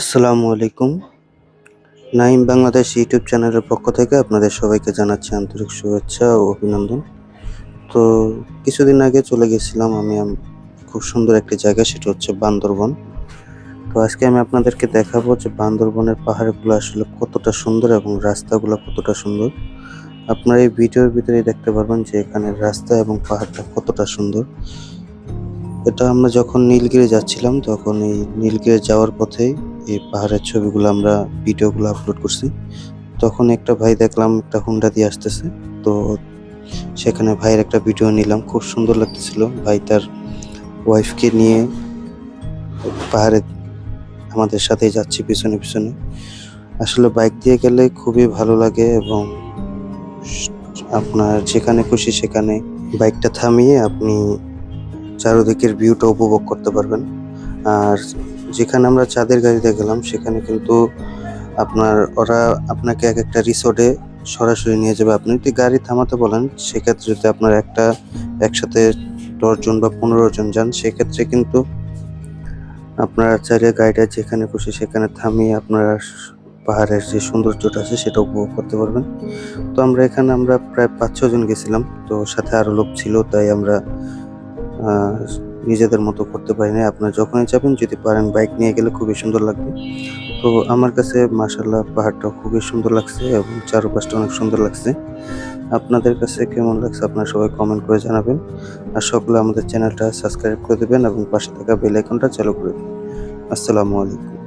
আসসালামু আলাইকুম। নাইম বাংলাদেশ ইউটিউব চ্যানেলের পক্ষ থেকে আপনাদের সবাইকে জানাচ্ছি আন্তরিক শুভেচ্ছা ও অভিনন্দন। তো কিছুদিন আগে চলে গেছিলাম আমি খুব সুন্দর একটি জায়গা, সেটা হচ্ছে বান্দরবন। তো আজকে আমি আপনাদেরকে দেখাবো যে বান্দরবনের পাহাড়গুলো আসলে কতটা সুন্দর এবং রাস্তাগুলো কতটা সুন্দর। আপনারা এই ভিডিওর ভিতরেই দেখতে পারবেন যে এখানে রাস্তা এবং পাহাড়টা কতটা সুন্দর। এটা আমরা যখন নীলগিরি যাচ্ছিলাম, তখন এই নীলগিরি যাওয়ার পথেই এই পাহাড়ের ছবিগুলো আমরা ভিডিওগুলো আপলোড করছি। তখন একটা ভাই দেখলাম, একটা হুন্ডা দিয়ে আসতেছে। তো সেখানে ভাইয়ের একটা ভিডিও নিলাম, খুব সুন্দর লাগতেছিল। ভাই তার ওয়াইফকে নিয়ে পাহাড়ে আমাদের সাথেই যাচ্ছে পিছনে পিছনে। আসলে বাইক দিয়ে গেলে খুবই ভালো লাগে এবং আপনার যেখানে খুশি সেখানে বাইকটা থামিয়ে আপনি চারিদিকের ভিউটা উপভোগ করতে পারবেন। আর যেখানে আমরা চাঁদের গাড়িতে গেলাম, সেখানে কিন্তু আপনার ওরা আপনাকে এক একটা রিসোর্টে সরাসরি নিয়ে যাবে। আপনি যদি গাড়ি থামাতে বলেন, সেক্ষেত্রে যদি আপনার একটা একসাথে দশজন বা পনেরো জন যান, সেক্ষেত্রে কিন্তু আপনারা চাইলে গাড়িটা যেখানে খুশি সেখানে থামিয়ে আপনারা পাহাড়ের যে সৌন্দর্যটা আছে, সেটা উপভোগ করতে পারবেন। তো আমরা এখানে আমরা প্রায় পাঁচ ছজন গেছিলাম, তো সাথে আরও লোক ছিল, তাই আমরা নিজেদের মতো করতে পারি না আপনারা যখনই যাবেন যদি পারেন বাইক নিয়ে গেলে খুবই সুন্দর লাগবে। তো আমার কাছে মাসাল্লাহ পাহাড়টা খুবই সুন্দর লাগছে এবং চারপাশটা অনেক সুন্দর লাগছে। আপনাদের কাছে কেমন লাগছে, আপনারা সবাই কমেন্ট করে জানাবেন। আর সকলে আমাদের চ্যানেলটা সাবস্ক্রাইব করে দেবেন এবং পাশে থাকা বেল আইকনটা চালু করে দেবেন। আসসালামু আলাইকুম।